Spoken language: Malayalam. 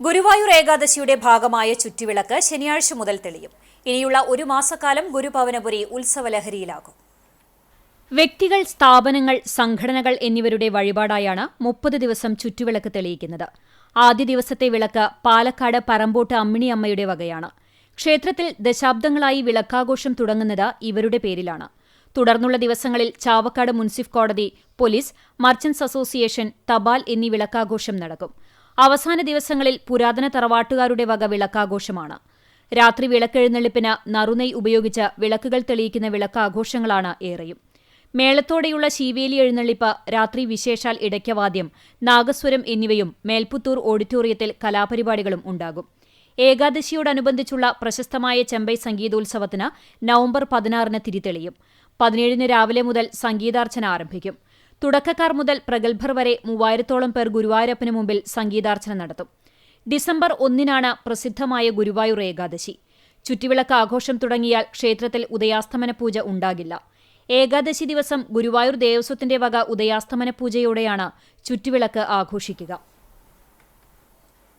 ഗുരുവായൂർ ഏകാദശിയുടെ ഭാഗമായ ചുറ്റുവിളക്ക് ശനിയാഴ്ച മുതൽ തെളിയും. ഇനിയുള്ള ഒരു മാസക്കാലം ഗുരുഭവനപുരി ഉത്സവലഹരിയിലാകും. വ്യക്തികൾ സ്ഥാപനങ്ങൾ സംഘടനകൾ എന്നിവരുടെ വഴിപാടായാണ് മുപ്പത് ദിവസം ചുറ്റുവിളക്ക് തെളിയിക്കുന്നത്. ആദ്യ ദിവസത്തെ വിളക്ക് പാലക്കാട് പറമ്പോട്ട് അമ്മിണിയമ്മയുടെ വകയാണ്. ക്ഷേത്രത്തിൽ ദശാബ്ദങ്ങളായി വിളക്കാഘോഷം തുടങ്ങുന്നത് ഇവരുടെ പേരിലാണ്. തുടർന്നുള്ള ദിവസങ്ങളിൽ ചാവക്കാട് മുൻസിഫ് കോടതി പോലീസ് മർച്ചന്റ്സ് അസോസിയേഷൻ തപാൽ എന്നീ വിളക്കാഘോഷം നടക്കും. അവസാന ദിവസങ്ങളിൽ പുരാതന തറവാട്ടുകാരുടെ വക വിളക്കാഘോഷമാണ്. രാത്രി വിളക്കെഴുന്നള്ളിപ്പിന് നറുനെയ് ഉപയോഗിച്ച് വിളക്കുകൾ തെളിയിക്കുന്ന വിളക്കാഘോഷങ്ങളാണ് ഏറെയും. മേളത്തോടെയുള്ള ശീവേലി എഴുന്നള്ളിപ്പ് രാത്രി വിശേഷാൽ ഇടയ്ക്കവാദ്യം നാഗസ്വരം എന്നിവയും മേൽപുത്തൂർ ഓഡിറ്റോറിയത്തിൽ കലാപരിപാടികളും ഉണ്ടാകും. ഏകാദശിയോടനുബന്ധിച്ചുള്ള പ്രശസ്തമായ ചെമ്പൈ സംഗീതോത്സവത്തിന് നവംബർ പതിനാറിന് തിരിതെളിയും. പതിനേഴിന് രാവിലെ മുതൽ സംഗീതാർച്ചന ആരംഭിക്കും. തുടക്കക്കാർ മുതൽ പ്രഗത്ഭർ വരെ മൂവായിരത്തോളം പേർ ഗുരുവായൂരപ്പന് മുമ്പിൽ സംഗീതാർച്ചന നടത്തും. ഡിസംബർ ഒന്നിനാണ് പ്രസിദ്ധമായ ഗുരുവായൂർ ഏകാദശി. ചുറ്റുവിളക്ക് ആഘോഷം തുടങ്ങിയാൽ ക്ഷേത്രത്തിൽ ഉദയാസ്തമന പൂജ ഉണ്ടാകില്ല. ഏകാദശി ദിവസം ഗുരുവായൂർ ദേവസ്വത്തിന്റെ വക ഉദയാസ്തമന പൂജയോടെയാണ് ചുറ്റുവിളക്ക് ആഘോഷിക്കുക.